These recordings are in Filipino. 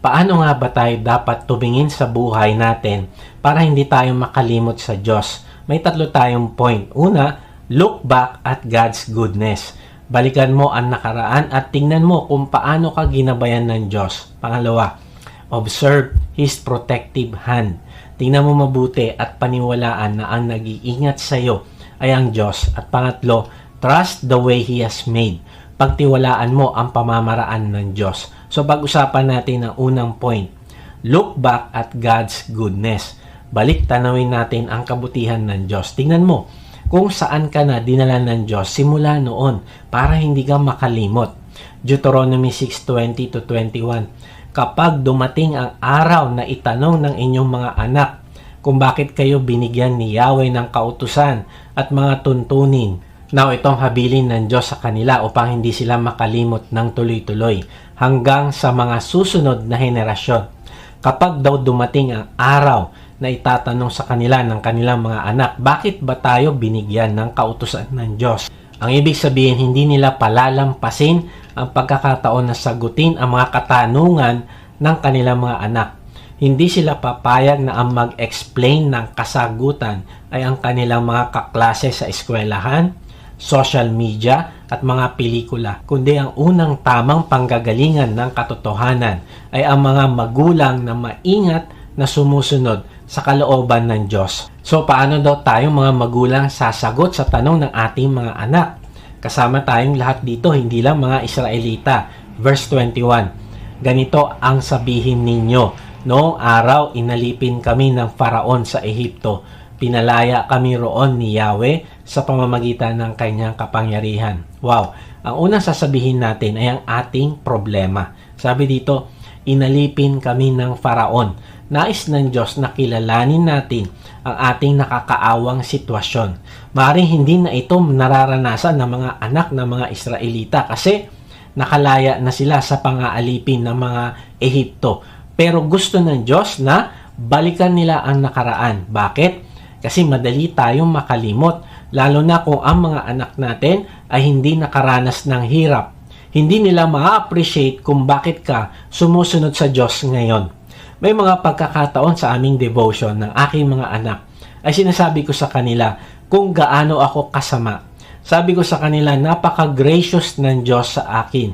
Paano nga ba tayo dapat tumingin sa buhay natin para hindi tayo makalimot sa Diyos? May tatlo tayong point. Una, look back at God's goodness. Balikan mo ang nakaraan at tingnan mo kung paano ka ginabayan ng Diyos. Pangalawa, observe His protective hand. Tingnan mo mabuti at paniwalaan na ang nag-iingat sa iyo ay ang Diyos. At pangatlo, trust the way He has made. Pagtiwalaan mo ang pamamaraan ng Diyos. So pag-usapan natin ang unang point. Look back at God's goodness. Balik tanawin natin ang kabutihan ng Diyos. Tingnan mo kung saan ka na dinala ng Diyos simula noon para hindi ka makalimot. Deuteronomy 6:20 to 21. Kapag dumating ang araw na itanong ng inyong mga anak kung bakit kayo binigyan ni Yahweh ng kautusan at mga tuntunin Now, itong habilin ng Diyos sa kanila upang hindi sila makalimot ng tuloy-tuloy hanggang sa mga susunod na henerasyon. Kapag daw dumating ang araw na itatanong sa kanila ng kanilang mga anak, bakit ba tayo binigyan ng kautusan ng Diyos? Ang ibig sabihin, hindi nila palalampasin ang pagkakataon na sagutin ang mga katanungan ng kanilang mga anak. Hindi sila papayag na ang mag-explain ng kasagutan ay ang kanilang mga kaklase sa eskwelahan, social media at mga pelikula, kundi ang unang tamang panggagalingan ng katotohanan ay ang mga magulang na maingat na sumusunod sa kalooban ng Diyos. So paano daw tayong mga magulang sasagot sa tanong ng ating mga anak? Kasama tayong lahat dito, hindi lang mga Israelita. Verse 21, Ganito ang sabihin ninyo, Noong araw, inalipin kami ng faraon sa Ehipto pinalaya kami roon ni Yahweh sa pamamagitan ng kanyang kapangyarihan. Wow! Ang unang sasabihin natin ay ang ating problema. Sabi dito, inalipin kami ng faraon. Nais ng Diyos na kilalanin natin ang ating nakakaawang sitwasyon. Maring hindi na ito nararanasan ng mga anak ng mga Israelita kasi nakalaya na sila sa pangaalipin ng mga Ehipto. Pero gusto ng Diyos na balikan nila ang nakaraan. Bakit? Kasi madali tayong makalimot, lalo na kung ang mga anak natin ay hindi nakaranas ng hirap. Hindi nila ma-appreciate kung bakit ka sumusunod sa Diyos ngayon. May mga pagkakataon sa aming devotion ng aking mga anak ay sinasabi ko sa kanila kung gaano ako kasama. Sabi ko sa kanila, napaka-gracious ng Diyos sa akin.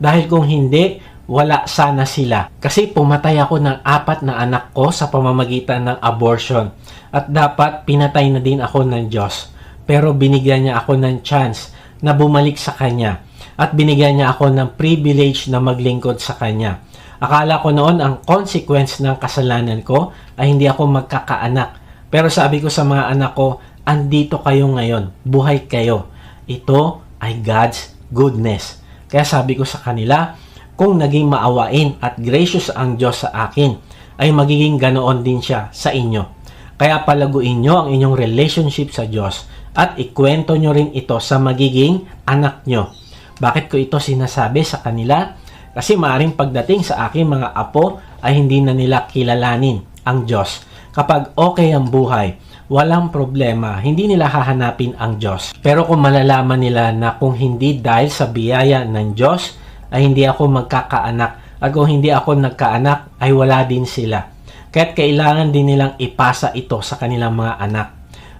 Dahil kung hindi, wala sana sila. Kasi pumatay ako ng apat na anak ko sa pamamagitan ng abortion. At dapat pinatay na din ako ng Diyos. Pero binigyan niya ako ng chance na bumalik sa Kanya. At binigyan niya ako ng privilege na maglingkod sa Kanya. Akala ko noon ang consequence ng kasalanan ko ay hindi ako magkakaanak. Pero sabi ko sa mga anak ko, andito kayo ngayon. Buhay kayo. Ito ay God's goodness. Kaya sabi ko sa kanila, kung naging maawain at gracious ang Diyos sa akin, ay magiging ganoon din siya sa inyo. Kaya palaguin nyo ang inyong relationship sa Diyos at ikwento nyo rin ito sa magiging anak nyo. Bakit ko ito sinasabi sa kanila? Kasi maaring pagdating sa aking mga apo ay hindi na nila kilalanin ang Diyos. Kapag okay ang buhay, walang problema, hindi nila hahanapin ang Diyos. Pero kung malalaman nila na kung hindi dahil sa biyaya ng Diyos, ay hindi ako magkakaanak. At kung hindi ako nagkaanak, ay wala din sila. Kaya't kailangan din nilang ipasa ito sa kanilang mga anak.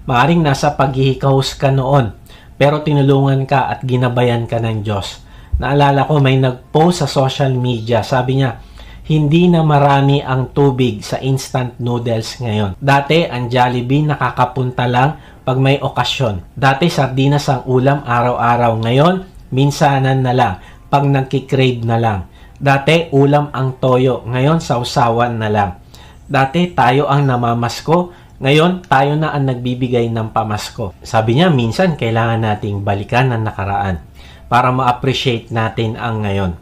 Maaring nasa paghihikaos ka noon, pero tinulungan ka at ginabayan ka ng Diyos. Naalala ko may nag-post sa social media, sabi niya, hindi na marami ang tubig sa instant noodles ngayon. Dati, ang Jollibee nakakapunta lang pag may okasyon. Dati, sardinas ang ulam araw-araw. Ngayon, minsanan na lang pag nagkikrave na lang. Dati, ulam ang toyo. Ngayon, sausawan na lang. Dati, tayo ang namamasko. Ngayon, tayo na ang nagbibigay ng pamasko. Sabi niya, minsan kailangan nating balikan ang nakaraan para ma-appreciate natin ang ngayon.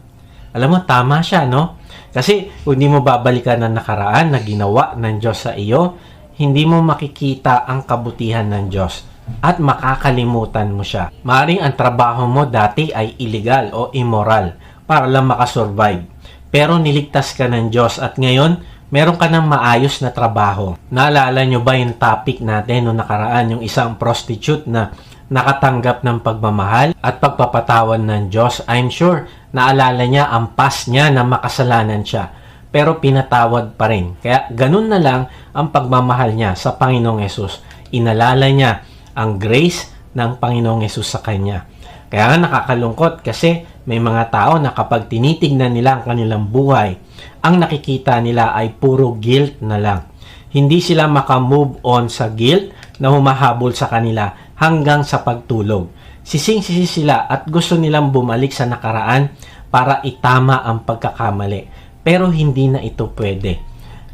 Alam mo, tama siya, no? Kasi kung hindi mo babalikan ang nakaraan na ginawa ng Diyos sa iyo, hindi mo makikita ang kabutihan ng Diyos at makakalimutan mo siya. Maring ang trabaho mo dati ay illegal o immoral para lang makasurvive. Pero niligtas ka ng Diyos at ngayon, meron ka ng maayos na trabaho. Naalala nyo ba yung topic natin noong nakaraan, yung isang prostitute na nakatanggap ng pagmamahal at pagpapatawan ng Diyos? I'm sure naalala niya ang past niya na makasalanan siya. pero pinatawad pa rin. Kaya ganun na lang ang pagmamahal niya sa Panginoong Yesus. Inalala niya ang grace ng Panginoong Yesus sa kanya. Kaya nga nakakalungkot kasi may mga tao na kapag tinitignan nila ang kanilang buhay, ang nakikita nila ay puro guilt na lang. Hindi sila makamove on sa guilt na humahabol sa kanila hanggang sa pagtulog. Sising-sisi sila at gusto nilang bumalik sa nakaraan para itama ang pagkakamali. Pero hindi na ito pwede.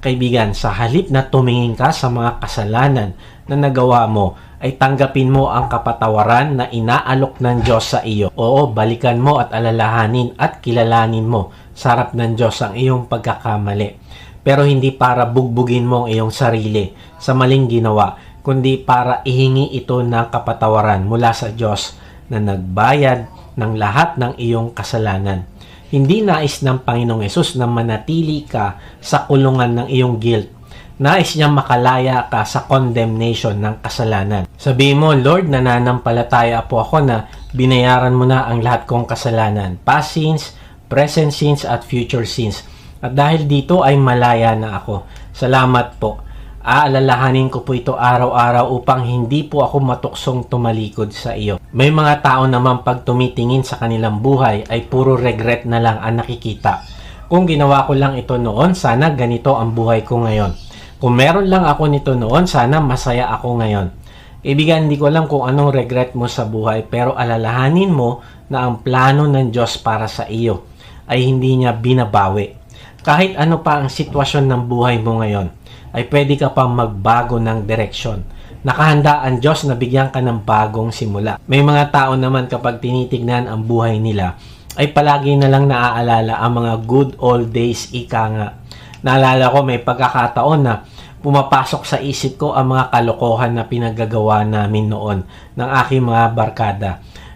Kaibigan, sa halip na tumingin ka sa mga kasalanan na nagawa mo, ay tanggapin mo ang kapatawaran na inaalok ng Diyos sa iyo. Oo, balikan mo at alalahanin at kilalanin mo sa harap ng Diyos ang iyong pagkakamali. Pero hindi para bugbugin mo ang iyong sarili sa maling ginawa, kundi para ihingi ito ng kapatawaran mula sa Diyos na nagbayad ng lahat ng iyong kasalanan. Hindi nais ng Panginoong Yesus na manatili ka sa kulungan ng iyong guilt. Nais niya makalaya ka sa condemnation ng kasalanan. Sabihin mo, Lord, nananampalataya po ako na binayaran mo na ang lahat kong kasalanan. Past sins, present sins, at future sins. At dahil dito ay malaya na ako. Salamat po. Aalalahanin ko po ito araw-araw upang hindi po ako matuksong tumalikod sa iyo. May mga tao naman pag tumitingin sa kanilang buhay ay puro regret na lang ang nakikita. Kung ginawa ko lang ito noon, sana ganito ang buhay ko ngayon. Kung meron lang ako nito noon, sana masaya ako ngayon. Ibigan, hindi ko alam kung anong regret mo sa buhay pero alalahanin mo na ang plano ng Diyos para sa iyo ay hindi niya binabawi. Kahit ano pa ang sitwasyon ng buhay mo ngayon, ay pwede ka pang magbago ng direksyon. Nakahanda ang Diyos na bigyan ka ng bagong simula. May mga tao naman kapag tinitignan ang buhay nila, ay palagi na lang naaalala ang mga good old days ika nga. Naalala ko may pagkakataon na pumapasok sa isip ko ang mga kalokohan na pinagagawa namin noon ng aking mga barkada.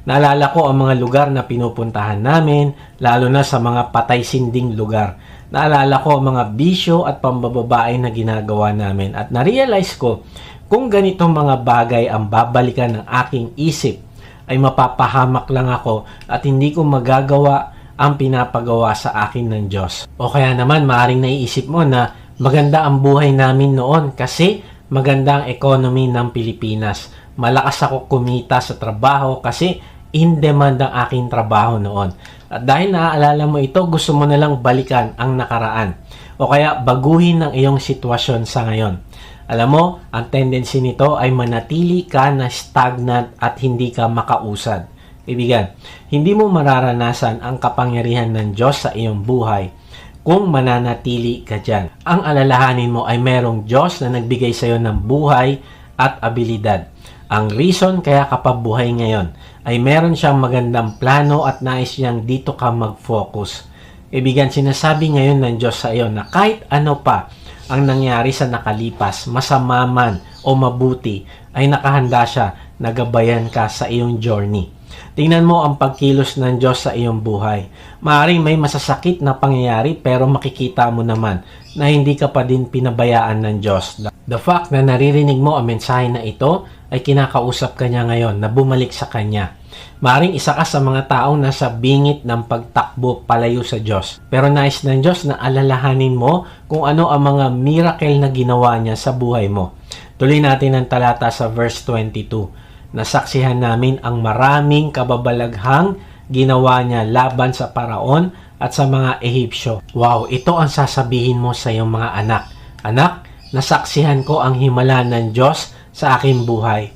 Naalala ko ang mga lugar na pinupuntahan namin, lalo na sa mga patay-sinding lugar. Naalala ko ang mga bisyo at pambababae na ginagawa namin at na-realize ko kung ganitong mga bagay ang babalikan ng aking isip ay mapapahamak lang ako at hindi ko magagawa ang pinapagawa sa akin ng Diyos. O kaya naman maaring naiisip mo na maganda ang buhay namin noon kasi maganda ang economy ng Pilipinas. Malakas ako kumita sa trabaho kasi in demand ang aking trabaho noon. At dahil naaalala mo ito, gusto mo na lang balikan ang nakaraan. O kaya baguhin ang iyong sitwasyon sa ngayon. Alam mo, ang tendency nito ay manatili ka na stagnant at hindi ka makausad. Ibigan, hindi mo mararanasan ang kapangyarihan ng Diyos sa iyong buhay kung mananatili ka dyan. Ang alalahanin mo ay merong Diyos na nagbigay sa iyo ng buhay at abilidad. Ang reason kaya ka pa buhay ngayon ay meron siyang magandang plano at nais niyang dito ka mag-focus. Ibigan, sinasabi ngayon ng Diyos sa iyo na kahit ano pa ang nangyari sa nakalipas, masama man o mabuti, ay nakahanda siya na gabayan ka sa iyong journey. Tingnan mo ang pagkilos ng Diyos sa iyong buhay. Maaring may masasakit na pangyayari pero makikita mo naman na hindi ka pa din pinabayaan ng Diyos. The fact na naririnig mo ang mensahe na ito ay kinakausap ka niya ngayon na bumalik sa Kanya. Maring isa ka sa mga taong nasa bingit ng pagtakbo palayo sa Diyos. Pero nais ng Diyos na alalahanin mo kung ano ang mga miracle na ginawa niya sa buhay mo. Tuloy natin ang talata sa verse 22. Nasaksihan namin ang maraming kababalaghang ginawa niya laban sa paraon at sa mga Ehipsyo. Wow, ito ang sasabihin mo sa iyong mga anak. Anak, nasaksihan ko ang himala ng Diyos sa aking buhay.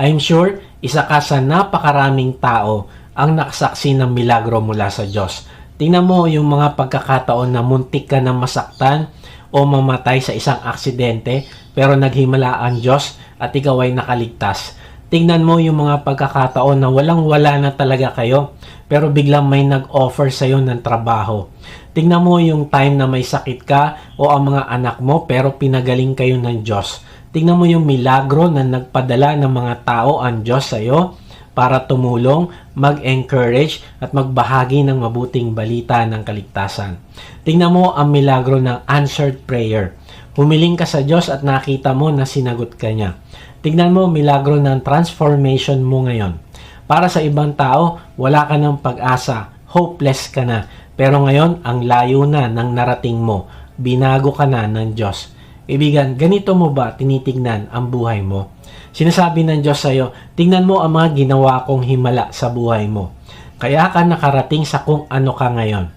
I'm sure isa ka sa napakaraming tao ang nakasaksi ng milagro mula sa Diyos. Tingnan mo yung mga pagkakataon na muntik ka na masaktan o mamatay sa isang aksidente pero naghimala ang Diyos at ikaw ay nakaligtas. Tingnan mo yung mga pagkakataon na walang-wala na talaga kayo pero biglang may nag-offer sa iyo ng trabaho. Tingnan mo yung time na may sakit ka o ang mga anak mo pero pinagaling kayo ng Diyos. Tingnan mo yung milagro na nagpadala ng mga tao ang Diyos sa iyo para tumulong, mag-encourage at magbahagi ng mabuting balita ng kaligtasan. Tingnan mo ang milagro ng answered prayer. Humiling ka sa Diyos at nakita mo na sinagot ka niya. Tingnan mo milagro ng transformation mo ngayon. Para sa ibang tao, wala ka ng pag-asa, hopeless ka na. Pero ngayon, ang layo na ng narating mo binago ka na ng Diyos. Ibigan, ganito mo ba tinitignan ang buhay mo? Sinasabi ng Diyos sa iyo, tingnan mo ang mga ginawa kong himala sa buhay mo. Kaya ka nakarating sa kung ano ka ngayon.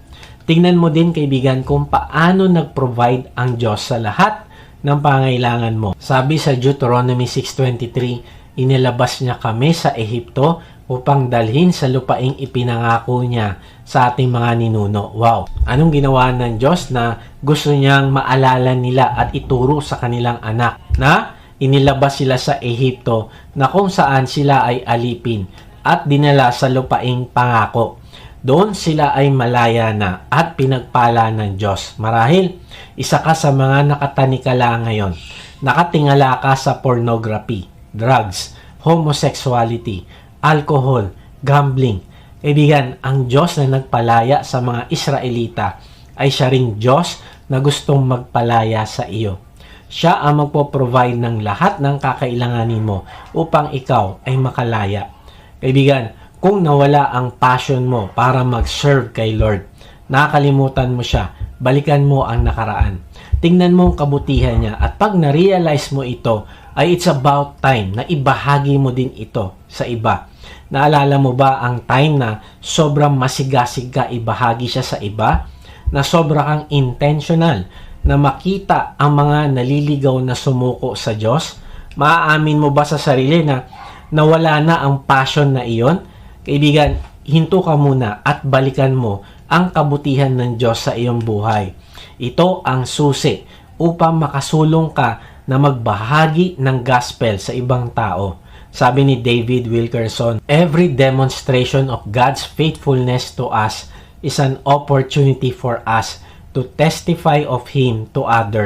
Tingnan mo din kaibigan kung paano nag-provide ang Diyos sa lahat ng pangailangan mo. Sabi sa Deuteronomy 6.23, inilabas niya kami sa Ehipto upang dalhin sa lupaing ipinangako niya sa ating mga ninuno. Wow! Anong ginawa ng Diyos na gusto niyang maalala nila at ituro sa kanilang anak na inilabas sila sa Ehipto na kung saan sila ay alipin at dinala sa lupaing pangako. Doon sila ay malaya na at pinagpala ng Diyos. Marahil, isa ka sa mga nakatanikala ngayon. Nakatingala ka sa pornography, drugs, homosexuality, alcohol, gambling. Kaibigan, ang Diyos na nagpalaya sa mga Israelita ay siya ring Diyos na gustong magpalaya sa iyo. Siya ang magpo-provide ng lahat ng kakailanganin mo upang ikaw ay makalaya. Kaibigan, kung nawala ang passion mo para mag-serve kay Lord, nakakalimutan mo siya, balikan mo ang nakaraan. Tingnan mo ang kabutihan niya at pag na-realize mo ito, ay it's about time na ibahagi mo din ito sa iba. Naalala mo ba ang time na sobrang masigasig ka ibahagi siya sa iba? Na sobra kang intentional na makita ang mga naliligaw na sumuko sa Diyos? Maaamin mo ba sa sarili na nawala na ang passion na iyon? Kaibigan, hinto ka muna at balikan mo ang kabutihan ng Diyos sa iyong buhay. Ito ang susi upang makasulong ka na magbahagi ng gospel sa ibang tao. Sabi ni David Wilkerson, every demonstration of God's faithfulness to us is an opportunity for us to testify of Him to others.